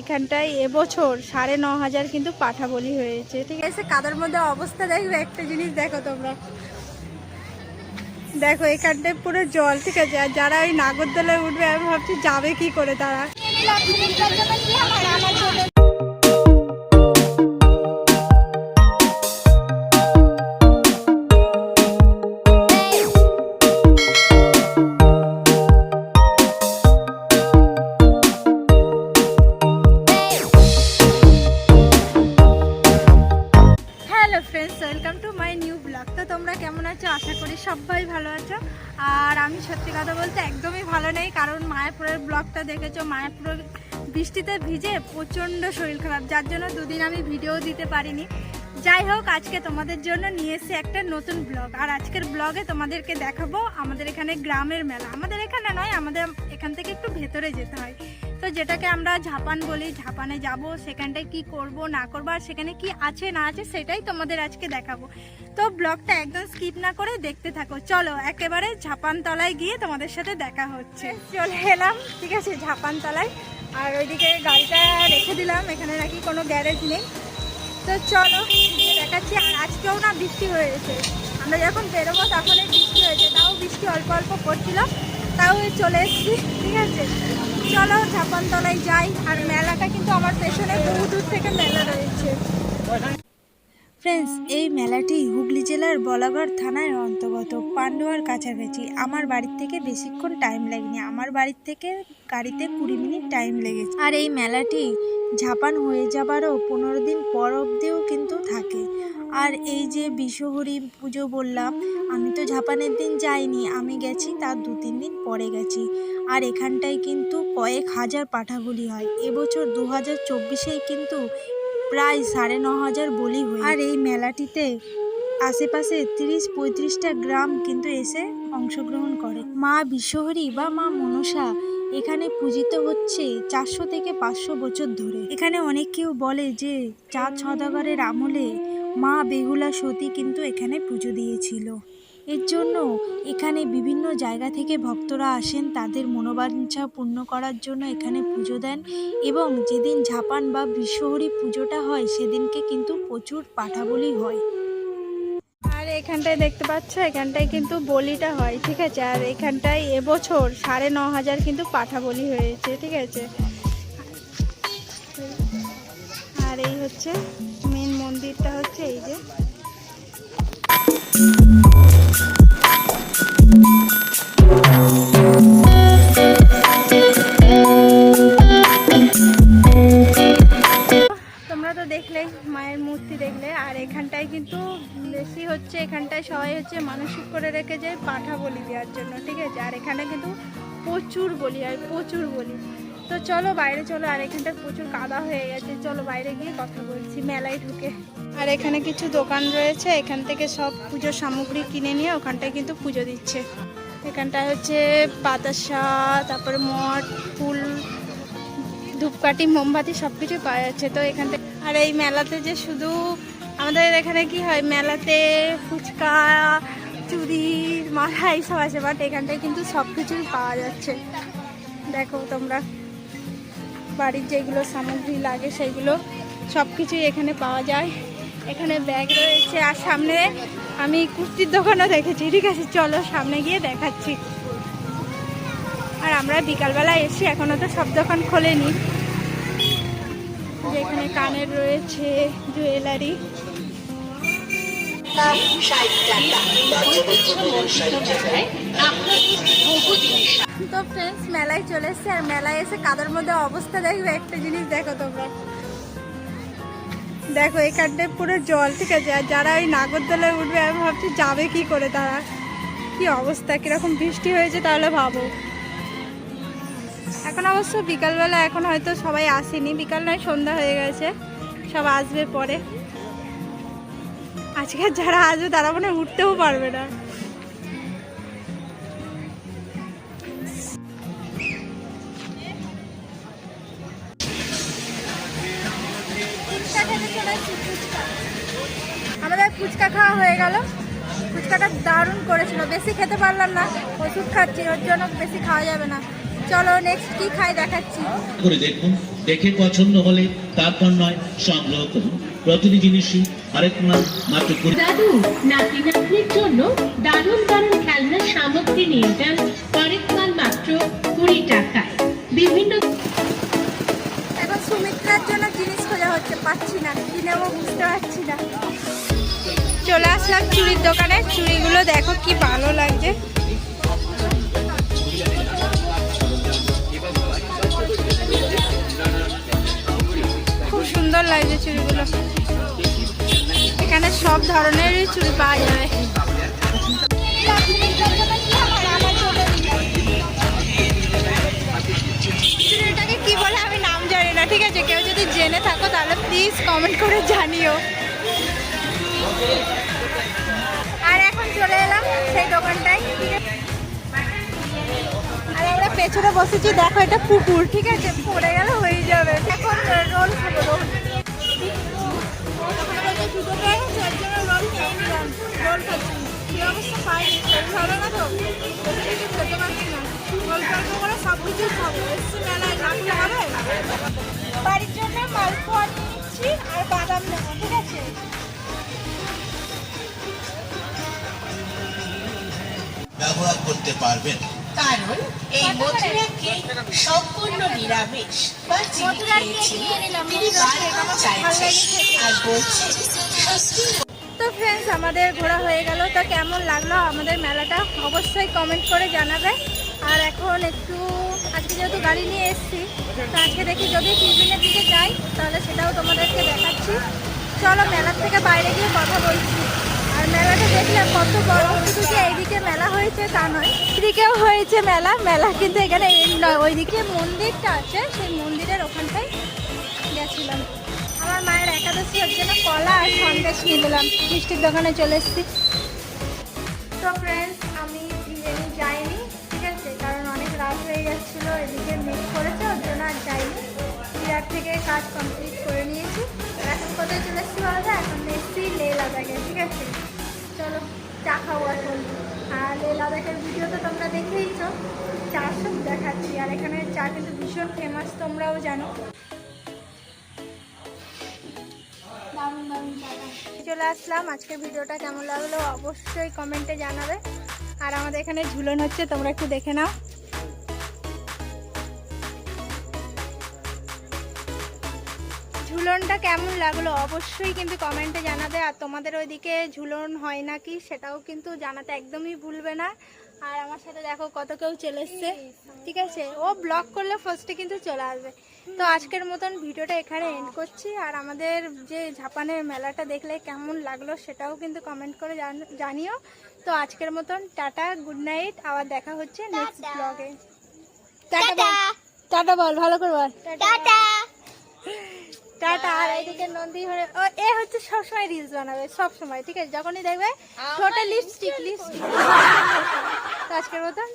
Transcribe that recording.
এখানটায় এবছর সাড়ে ন হাজার কিন্তু পাঠা বলি হয়েছে। ঠিক আছে, কাদার মধ্যে অবস্থা দেখবে, একটা জিনিস দেখো তোমরা। দেখো, এখানটায় পুরো জল, ঠিক আছে? আর যারা ওই নাগরদোলায় উঠবে, আমি ভাবছি, যাবে কি করে তারা? Welcome to my new blog তো তোমরা কেমন আছো? আশা করি সবাই ভালো আছো। আর আমি সত্যি কথা বলতে একদমই ভালো নেই, কারণ মায়াপুরের ব্লগটা দেখেছ? মায়াপুরের বৃষ্টিতে ভিজে প্রচণ্ড শরীর খারাপ, যার জন্য দুদিন আমি ভিডিও দিতে পারিনি। যাই হোক, আজকে তোমাদের জন্য নিয়ে এসে একটা নতুন ব্লগ আর আজকের ব্লগে তোমাদেরকে দেখাবো আমাদের এখানে গ্রামের মেলা। আমাদের এখানে নয়, আমাদের এখান থেকে একটু ভেতরে যেতে হয়। তো যেটাকে আমরা ঝাপান বলি, ঝাপানে যাব, সেখানটায় কি করব, না করব, আর সেখানে কি আছে, না আছে, সেটাই তোমাদের আজকে দেখাবো। তো ব্লগটা একদম স্কিপ না করে দেখতে থাকো। চলো, একেবারে ঝাপান তলায় গিয়ে তোমাদের সাথে দেখা হচ্ছে। চলে এলাম, ঠিক আছে ঝাপান তলায় আর ওইদিকে গাড়িটা রেখে দিলাম, এখানে নাকি কোনো গ্যারেজ নেই। তো চলো দেখাচ্ছি। আর আজকেও না বৃষ্টি হয়েছে আমরা যখন বেরোবো, তখনই বৃষ্টি হয়েছে, তাও বৃষ্টি অল্প অল্প পড়ছিল। তাও চলে এসেছি, ঠিক আছে? চলো, ঝাপানতলায় যাই। আর মেলাটা কিন্তু আমার পেছনে বহু দূর থেকে মেলা রয়েছে। ফ্রেন্ডস এই মেলাটি হুগলি জেলার বলাগড় থানার অন্তর্গত, পান্ডুয়ার কাছাকাছি। আমার বাড়ির থেকে বেশিক্ষণ টাইম লাগেনি। আমার বাড়ির থেকে গাড়িতে কুড়ি মিনিট টাইম লেগেছে। আর এই মেলাটি ঝাপান হয়ে যাবারও পনেরো দিন পর অবধিও কিন্তু থাকে। আর এই যে বিশ্বহরি পুজো বললাম, আমি তো ঝাপানের দিন যাইনি, আমি গেছি তার দু তিন দিন পরে গেছি। আর এখানটায় কিন্তু কয়েক হাজার পাঠাগুলি হয়। এবছর দু হাজার চব্বিশেই কিন্তু প্রায় সাড়ে ন হাজার বলি হয় আর এই মেলাটিতে আশেপাশে তিরিশ পঁয়ত্রিশটা গ্রাম কিন্তু এসে অংশগ্রহণ করে। মা বিশ্বহরি বা মা মনসা এখানে পূজিত হচ্ছে চারশো থেকে পাঁচশো বছর ধরে। এখানে অনেক কেউ বলে যে চাঁদ সদাগরের আমলে মা বেহুলা সতী কিন্তু এখানে পুজো দিয়েছিল। এর জন্য এখানে বিভিন্ন জায়গা থেকে ভক্তরা আসেন, তাদের মনোবাঞ্ছা পূর্ণ করার জন্য এখানে পুজো দেন এবং যেদিন ঝাপান বা বিশ্বহরি পুজোটা হয়, সেদিনকে কিন্তু প্রচুর পাঠাবলি হয়। আর এখানটায় দেখতে পাচ্ছ, এখানটায় কিন্তু বলিটা হয়, ঠিক আছে? আর এখানটায় এবছর সাড়ে ন হাজার কিন্তু পাঠা বলি হয়েছে, ঠিক আছে? আর এই হচ্ছে মন্দিরটা হচ্ছে এই যে। দেখলেই মায়ের মূর্তি দেখলে, আর এখানটায় কিন্তু বেশি হচ্ছে, এখানটায় সবাই হচ্ছে মানসিক করে রেখে যায় পাঠা বলি দেওয়ার জন্য, ঠিক আছে? আর এখানে কিন্তু প্রচুর বলি, আর প্রচুর বলি। তো চলো বাইরে চলো, আর এখানটা প্রচুর কাদা হয়ে গেছে, চলো বাইরে গিয়ে কথা বলছি, মেলায় ঢুকে। আর এখানে কিছু দোকান রয়েছে, এখান থেকে সব পুজোর সামগ্রী কিনে নিয়ে ওখানটায় কিন্তু পুজো দিচ্ছে। এখানটায় হচ্ছে বাতাসা তারপর মঠ ফুল, ধূপকাঠি, মোমবাতি সব কিছুই পাওয়া যাচ্ছে। তো এখান থেকে আর এই মেলাতে যে শুধু আমাদের এখানে কি হয়, মেলাতে ফুচকা চুড়ি মাথা এইসব আছে বাট এখানটায় কিন্তু সব কিছুই পাওয়া যাচ্ছে। দেখো তোমরা, বাড়ির যেগুলো সামগ্রী লাগে সেগুলো সব কিছুই এখানে পাওয়া যায়। এখানে ব্যাগ রয়েছে আর সামনে আমি কুর্তির দোকানও দেখেছি। ঠিক আছে, চলো সামনে গিয়ে দেখাচ্ছি। আর আমরা বিকালবেলা এসি এখনও তো সব দোকান খোলেনি। যেখানে কানের রয়েছে, জুয়েলারি। তো ফ্রেন্ডস মেলায় চলে এসছে আর মেলায় এসে কাদের মধ্যে অবস্থা দেখবে? একটা জিনিস দেখো তোমরা। দেখো, এখানটায় পুরো জল, ঠিক আছে? আর যারা ওই নাগরদোলায় উঠবে, আমি ভাবছি যাবে কি করে তারা? কি অবস্থা? কীরকম বৃষ্টি হয়েছে তাহলে ভাবো। এখন অবশ্য বিকালবেলা এখন হয়তো সবাই আসেনি। বিকাল নয়, সন্ধ্যা হয়ে গেছে। সব আসবে পরে। আজকে যারা আসবে, তারা মনে উঠতেও পারবে না। আমাদের ফুচকা খাওয়া হয়ে গেল। ফুচকাটা দারুণ করেছিল। বেশি খেতে পারলাম না। ওষুধ খাচ্ছি ওর জন্য বেশি খাওয়া যাবে না। চলো নেক্সট কি খাই দেখাচ্ছি। করে দেখুন। দেখে পছন্দ হলে তারপর নয় সংগ্রহ করুন। প্রতিটি জিনিসই আরেক মাস মাত্র কুড়ি দাদু নাতি নাতনির জন্য দারুণ দারুণ খেলনার সামগ্রী নিয়ে যান পরের মাল মাত্র কুড়ি টাকায়। বিভিন্ন এখন সুমিত্রার জন্য জিনিস হচ্ছে পাচ্ছি না বুঝতে পারছি না। চলে আসলাম চুড়ির দোকানে। চুড়িগুলো দেখো কি ভালো লাগছে। খুব সুন্দর লাগছে চুড়িগুলো। এখানে সব ধরনেরই চুড়ি পাওয়া যাবে। আছে কেউ যদি জেনে থাকো, তাহলে প্লিজ কমেন্ট করে জানিও। আর এখন চলে এলাম সেই দোকানটায় আর আমরা পেছনে বসেছি, দেখো এটা পুকুর, ঠিক আছে? পড়ে গেলে, হয়ে যাবে। এখন রোল খাব রোল কিছু সব কিছুই খাব মেলায় খেলে হবে? জন্য মালপোয়া নিয়ে নিচ্ছি আর বাদাম নেব ঠিক আছে? ব্যবহার করতে পারবেন। কারণ এই মথুরা কেক সম্পূর্ণ নিরামিষ। বা তিনি বারবার চাইছেন আর বলছেন সত্যি তো ফ্রেন্ডস আমাদের ঘোরা হয়ে গেল। তো কেমন লাগল আমাদের মেলাটা? অবশ্যই কমেন্ট করে জানাবে। আর এখন একটু আজকে যেহেতু গাড়ি নিয়ে এসেছি, তো আজকে দেখি যদি টিফিনের দিকে যাই, তাহলে সেটাও তোমাদেরকে দেখাচ্ছি। চলো মেলার থেকে বাইরে গিয়ে কথা বলছি। আর মেলাটা দেখলে কত বড়, শুধু যে এইদিকে মেলা হয়েছে তা নয়, এদিকেও হয়েছে মেলা। মেলা কিন্তু এখানে নয়, ওইদিকে মন্দিরটা আছে, সেই মন্দিরের ওখানটায় গেছিলাম। আমার মায়ের একাদশী ওর জন্য কলা আর সন্দেশ নিয়ে নিলাম মিষ্টির দোকানে চলে এসেছি। তো ফ্রেন্ডস আমি বিরিয়ানি যাইনি হয়ে যাচ্ছিল এদিকে মিস করেছে, ওর জন্য আর যাইনি। বিরাট থেকে কাজ কমপ্লিট করে নিয়েছি। এখন কোথায় চলে এসেছি বলা যায় এখন এসেছি লে লাদাখে, ঠিক আছে? চলো, চা খাব এখন। আর লে লাদাখের ভিডিও তো তোমরা দেখেইছো। চা সব দেখাচ্ছি। আর এখানে চা কিন্তু ভীষণ ফেমাস তোমরাও জানো। চলে আসলাম। আজকের ভিডিওটা কেমন লাগল অবশ্যই কমেন্টে জানাবে। আর আমাদের এখানে ঝুলন হচ্ছে, তোমরা একটু দেখে নাও। ঝুলনটা কেমন লাগল? অবশ্যই কিন্তু কমেন্টে জানাবে। আর তোমাদের ওইদিকে ঝুলন হয় নাকি সেটাও কিন্তু জানাতে একদমই ভুলবে না। আর আমার সাথে দেখো কত কেউ চলে এসছে। ঠিক আছে? ও ব্লগ করলে ফার্স্টে কিন্তু চলে আসবে। তো আজকের মতন ভিডিওটা এখানে এন্ড করছি। আর আমাদের যে ঝাপানের মেলাটা দেখলে কেমন লাগল সেটাও কিন্তু কমেন্ট করে জান- জানিও। তো আজকের মতন টাটা গুড নাইট আবার দেখা হচ্ছে নেক্সট ব্লগে টাটা বল। টাটা বল ভালো করে বল। টাটা। টাটা আর এইদিকে নন্দী হয়ে ও এ হচ্ছে সবসময় রিলস বানাবে সবসময় ঠিক আছে? যখনই দেখবে ছোট লিপস্টিক লিপস্টিক তো আজকের মতন